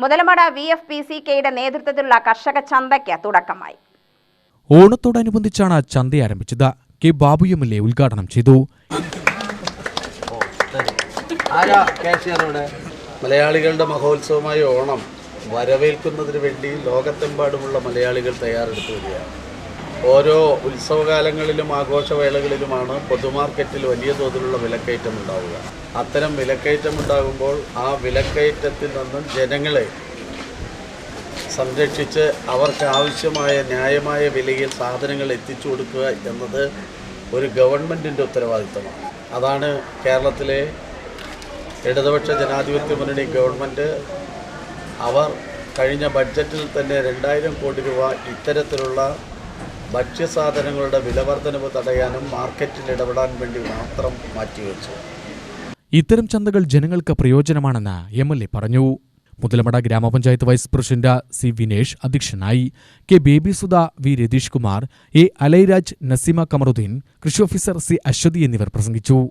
Muthalamada V F P C കെയുടെ നേതൃത്വത്തിലുള്ള കർഷക ചന്തയ്ക്ക് തുടക്കമായി. ഓണത്തോടനുബന്ധിച്ചാണ് ചന്ത ആരംഭിച്ചത്. K Babu M L A ഉദ്ഘാടനം ചെയ്തു മലയാളികളുടെ മഹോത്സവമായ ഓണം വരവേൽക്കുന്നതിന് വേണ്ടി ലോകത്തെമ്പാടുമുള്ള മലയാളികൾ തയ്യാറെടുത്തു വരികയാണ്. ഓരോ ഉത്സവകാലങ്ങളിലും ആഘോഷവേളകളിലുമാണ് പൊതുമാർക്കറ്റിൽ വലിയ തോതിലുള്ള വിലക്കയറ്റം ഉണ്ടാവുക. അത്തരം വിലക്കയറ്റം ഉണ്ടാകുമ്പോൾ ആ വിലക്കയറ്റത്തിൽ നിന്നും ജനങ്ങളെ സംരക്ഷിച്ച് അവർക്ക് ആവശ്യമായ ന്യായമായ വിലയിൽ സാധനങ്ങൾ എത്തിച്ചു കൊടുക്കുക എന്നത് ഒരു ഗവൺമെന്റിന്റെ ഉത്തരവാദിത്തമാണ്. അതാണ് കേരളത്തിലെ ഇടതുപക്ഷ ജനാധിപത്യ മുന്നണി ഗവൺമെന്റ് അവർ കഴിഞ്ഞ ബഡ്ജറ്റിൽ തന്നെ രണ്ടായിരം കോടി രൂപ ഇത്തരത്തിലുള്ള ഭക്ഷ്യസാധനങ്ങളുടെ വിലവർദ്ധനവ് തടയാനും മാർക്കറ്റിൽ ഇടപെടാൻ വേണ്ടി മാത്രം മാറ്റിവെച്ചു. ഇത്തരം ചന്തകൾ ജനങ്ങൾക്ക് പ്രയോജനമാണെന്ന് എം എൽ എ പറഞ്ഞു. മുതലമട ഗ്രാമപഞ്ചായത്ത് വൈസ് പ്രസിഡന്റ് സി വിനേഷ് അധ്യക്ഷനായി. K Baby Sudha V Ratheesh Kumar A Alairaj Naseema Kamaruddin കൃഷി ഓഫീസർ സി അശ്വതി എന്നിവർ പ്രസംഗിച്ചു.